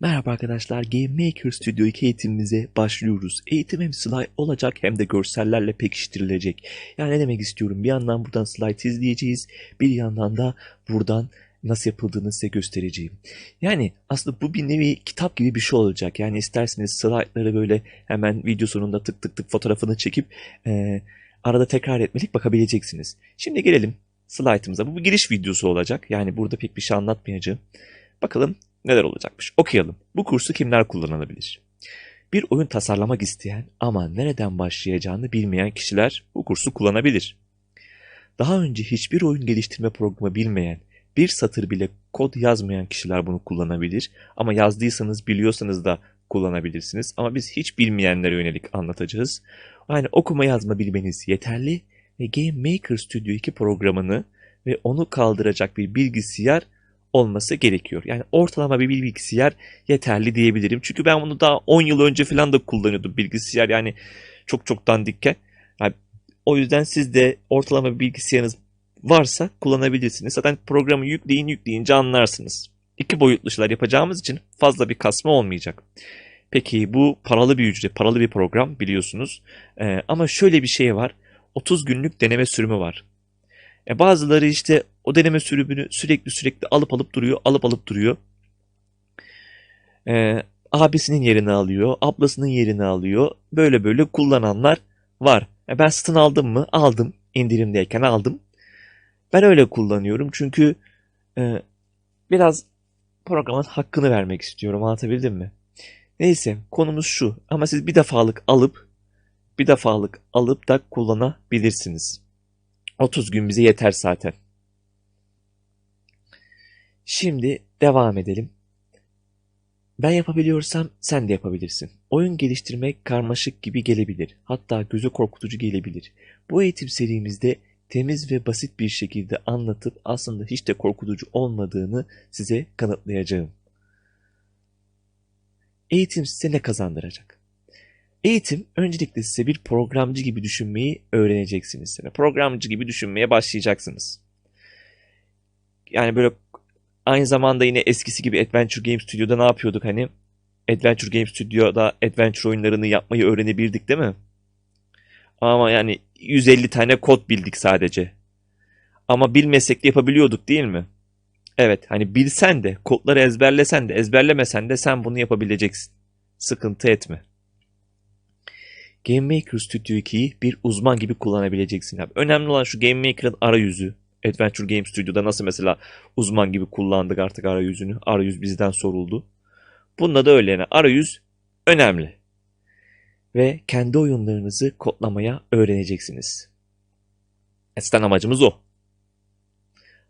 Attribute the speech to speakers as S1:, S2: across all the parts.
S1: Merhaba arkadaşlar, Game Maker Studio 2 eğitimimize başlıyoruz. Eğitim hem slide olacak hem de görsellerle pekiştirilecek. Yani ne demek istiyorum? Bir yandan buradan slide izleyeceğiz, bir yandan da buradan nasıl yapıldığını size göstereceğim. Yani aslında bu bir nevi kitap gibi bir şey olacak. Yani isterseniz slaytları böyle hemen video sonunda tık tık tık fotoğrafını çekip e, arada tekrar etmelik bakabileceksiniz. Şimdi gelelim slaytımıza. Bu bir giriş videosu olacak. Yani burada pek bir şey anlatmayacağım. Bakalım neler olacakmış. Okuyalım. Bu kursu kimler kullanabilir? Bir oyun tasarlamak isteyen ama nereden başlayacağını bilmeyen kişiler bu kursu kullanabilir. Daha önce hiçbir oyun geliştirme programı bilmeyen, bir satır bile kod yazmayan kişiler bunu kullanabilir. Ama yazdıysanız biliyorsanız da kullanabilirsiniz. Ama biz hiç bilmeyenlere yönelik anlatacağız. Yani okuma yazma bilmeniz yeterli ve Game Maker Studio 2 programını ve onu kaldıracak bir bilgisayar olması gerekiyor. Yani ortalama bir bilgisayar yeterli diyebilirim. Çünkü ben bunu daha 10 yıl önce falan da kullanıyordum bilgisayar yani çok çok dandikke. Yani o yüzden siz de ortalama bir bilgisayarınız varsa kullanabilirsiniz. Zaten programı yükleyin yükleyince anlarsınız. İki boyutlu şeyler yapacağımız için fazla bir kasma olmayacak. Peki bu paralı bir ücret, paralı bir program biliyorsunuz. Ee, ama şöyle bir şey var. 30 günlük deneme sürümü var. E bazıları işte o deneme sürümünü sürekli sürekli alıp alıp duruyor, alıp alıp duruyor. E, abisinin yerini alıyor, ablasının yerini alıyor. Böyle böyle kullananlar var. E ben satın aldım mı? Aldım. İndirimdeyken aldım. Ben öyle kullanıyorum çünkü e, biraz programın hakkını vermek istiyorum. Anlatabildim mi? Neyse konumuz şu. Ama siz bir defalık alıp bir defalık alıp da kullanabilirsiniz. 30 gün bize yeter zaten. Şimdi devam edelim. Ben yapabiliyorsam sen de yapabilirsin. Oyun geliştirmek karmaşık gibi gelebilir. Hatta gözü korkutucu gelebilir. Bu eğitim serimizde temiz ve basit bir şekilde anlatıp aslında hiç de korkutucu olmadığını size kanıtlayacağım. Eğitim size ne kazandıracak? Eğitim öncelikle size bir programcı gibi düşünmeyi öğreneceksiniz. Yani programcı gibi düşünmeye başlayacaksınız. Yani böyle aynı zamanda yine eskisi gibi Adventure Game Studio'da ne yapıyorduk hani? Adventure Game Studio'da Adventure oyunlarını yapmayı öğrenebildik değil mi? Ama yani 150 tane kod bildik sadece. Ama bilmesek de yapabiliyorduk değil mi? Evet hani bilsen de kodları ezberlesen de ezberlemesen de sen bunu yapabileceksin. Sıkıntı etme. Game Maker Studio 2'yi bir uzman gibi kullanabileceksin abi. Önemli olan şu Game Maker'ın arayüzü. Adventure Game Studio'da nasıl mesela uzman gibi kullandık artık arayüzünü. Arayüz bizden soruldu. Bunda da öyle yani arayüz önemli. Ve kendi oyunlarınızı kodlamaya öğreneceksiniz. Aslen amacımız o.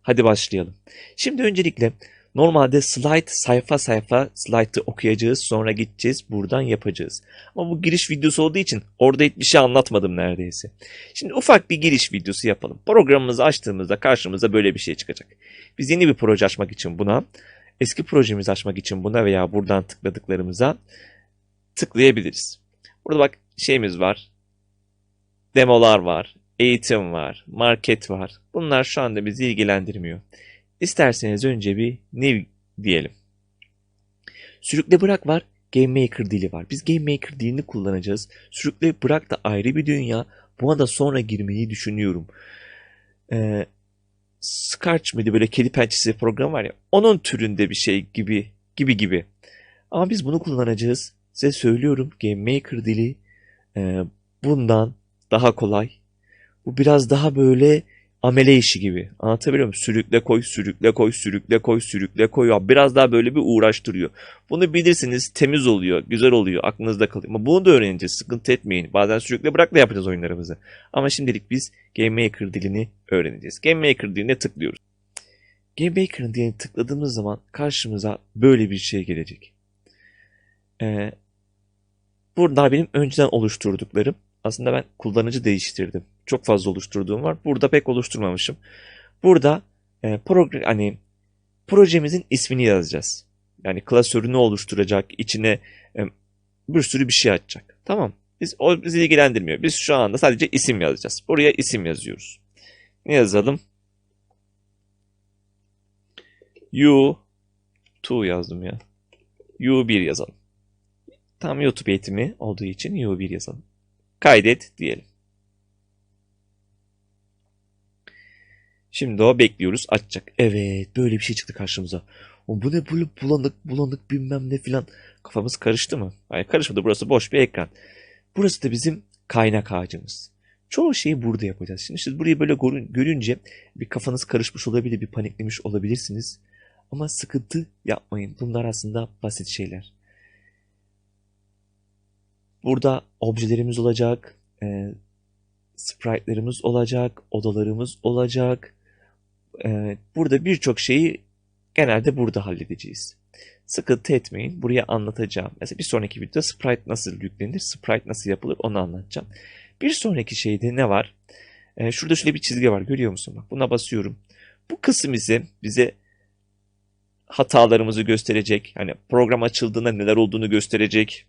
S1: Hadi başlayalım. Şimdi öncelikle Normalde slide sayfa sayfa slide'ı okuyacağız sonra gideceğiz buradan yapacağız. Ama bu giriş videosu olduğu için orada hiçbir şey anlatmadım neredeyse. Şimdi ufak bir giriş videosu yapalım. Programımızı açtığımızda karşımıza böyle bir şey çıkacak. Biz yeni bir proje açmak için buna, eski projemizi açmak için buna veya buradan tıkladıklarımıza tıklayabiliriz. Burada bak şeyimiz var. Demolar var, eğitim var, market var. Bunlar şu anda bizi ilgilendirmiyor. İsterseniz önce bir new diyelim. Sürükle bırak var. Game Maker dili var. Biz Game Maker dilini kullanacağız. Sürükle bırak da ayrı bir dünya. Buna da sonra girmeyi düşünüyorum. Ee, Scarch mıydı böyle kedi pençesi program var ya. Onun türünde bir şey gibi gibi gibi. Ama biz bunu kullanacağız. Size söylüyorum Game Maker dili e, bundan daha kolay. Bu biraz daha böyle amele işi gibi. Anlatabiliyor muyum? Sürükle koy, sürükle koy, sürükle koy, sürükle koy. Biraz daha böyle bir uğraştırıyor. Bunu bilirsiniz temiz oluyor, güzel oluyor, aklınızda kalıyor. Ama bunu da öğreneceğiz, sıkıntı etmeyin. Bazen sürükle bırak da yapacağız oyunlarımızı. Ama şimdilik biz Game Maker dilini öğreneceğiz. Game Maker diline tıklıyoruz. Game Maker'ın dilini tıkladığımız zaman karşımıza böyle bir şey gelecek. Ee, burada benim önceden oluşturduklarım. Aslında ben kullanıcı değiştirdim çok fazla oluşturduğum var. Burada pek oluşturmamışım. Burada e, program hani projemizin ismini yazacağız. Yani klasörünü oluşturacak, içine e, bir sürü bir şey açacak. Tamam. Biz o bizi ilgilendirmiyor. Biz şu anda sadece isim yazacağız. Buraya isim yazıyoruz. Ne yazalım? You 2 yazdım ya. U1 yazalım. Tam YouTube eğitimi olduğu için U1 yazalım. Kaydet diyelim. Şimdi o bekliyoruz açacak. Evet böyle bir şey çıktı karşımıza. O bu ne böyle bulanık bulanık bilmem ne filan. Kafamız karıştı mı? Hayır karışmadı burası boş bir ekran. Burası da bizim kaynak ağacımız. Çoğu şeyi burada yapacağız. Şimdi siz burayı böyle görün- görünce bir kafanız karışmış olabilir, bir paniklemiş olabilirsiniz. Ama sıkıntı yapmayın. Bunlar aslında basit şeyler. Burada objelerimiz olacak, e, sprite'larımız olacak, odalarımız olacak. E, burada birçok şeyi genelde burada halledeceğiz. Sıkıntı etmeyin. Buraya anlatacağım. Mesela bir sonraki videoda sprite nasıl yüklenir, sprite nasıl yapılır onu anlatacağım. Bir sonraki şeyde ne var? E, şurada şöyle bir çizgi var görüyor musun? Bak buna basıyorum. Bu kısım ise bize hatalarımızı gösterecek. Hani program açıldığında neler olduğunu gösterecek.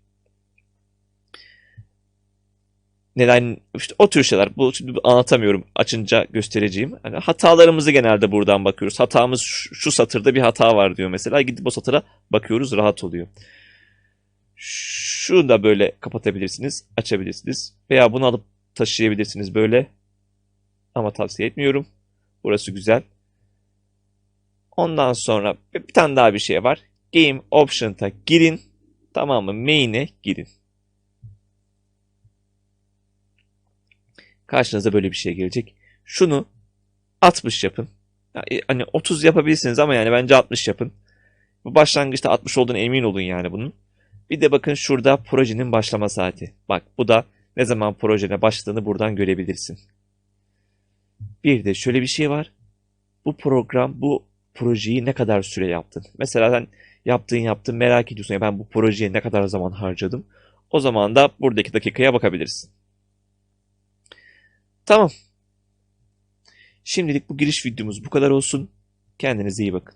S1: Neden işte o tür şeyler. Bu şimdi anlatamıyorum. Açınca göstereceğim. Hani hatalarımızı genelde buradan bakıyoruz. Hatamız şu, şu satırda bir hata var diyor mesela. Gidip o satıra bakıyoruz rahat oluyor. Şunu da böyle kapatabilirsiniz, açabilirsiniz. Veya bunu alıp taşıyabilirsiniz böyle. Ama tavsiye etmiyorum. Burası güzel. Ondan sonra bir tane daha bir şey var. Game Option'a girin. Tamam mı? Main'e girin. Karşınıza böyle bir şey gelecek. Şunu 60 yapın. Yani hani 30 yapabilirsiniz ama yani bence 60 yapın. Bu başlangıçta 60 olduğunu emin olun yani bunun. Bir de bakın şurada projenin başlama saati. Bak bu da ne zaman projene başladığını buradan görebilirsin. Bir de şöyle bir şey var. Bu program, bu projeyi ne kadar süre yaptın? Mesela sen yaptığın yaptığın merak ediyorsun ya ben bu projeye ne kadar zaman harcadım? O zaman da buradaki dakikaya bakabilirsin. Tamam. Şimdilik bu giriş videomuz bu kadar olsun. Kendinize iyi bakın.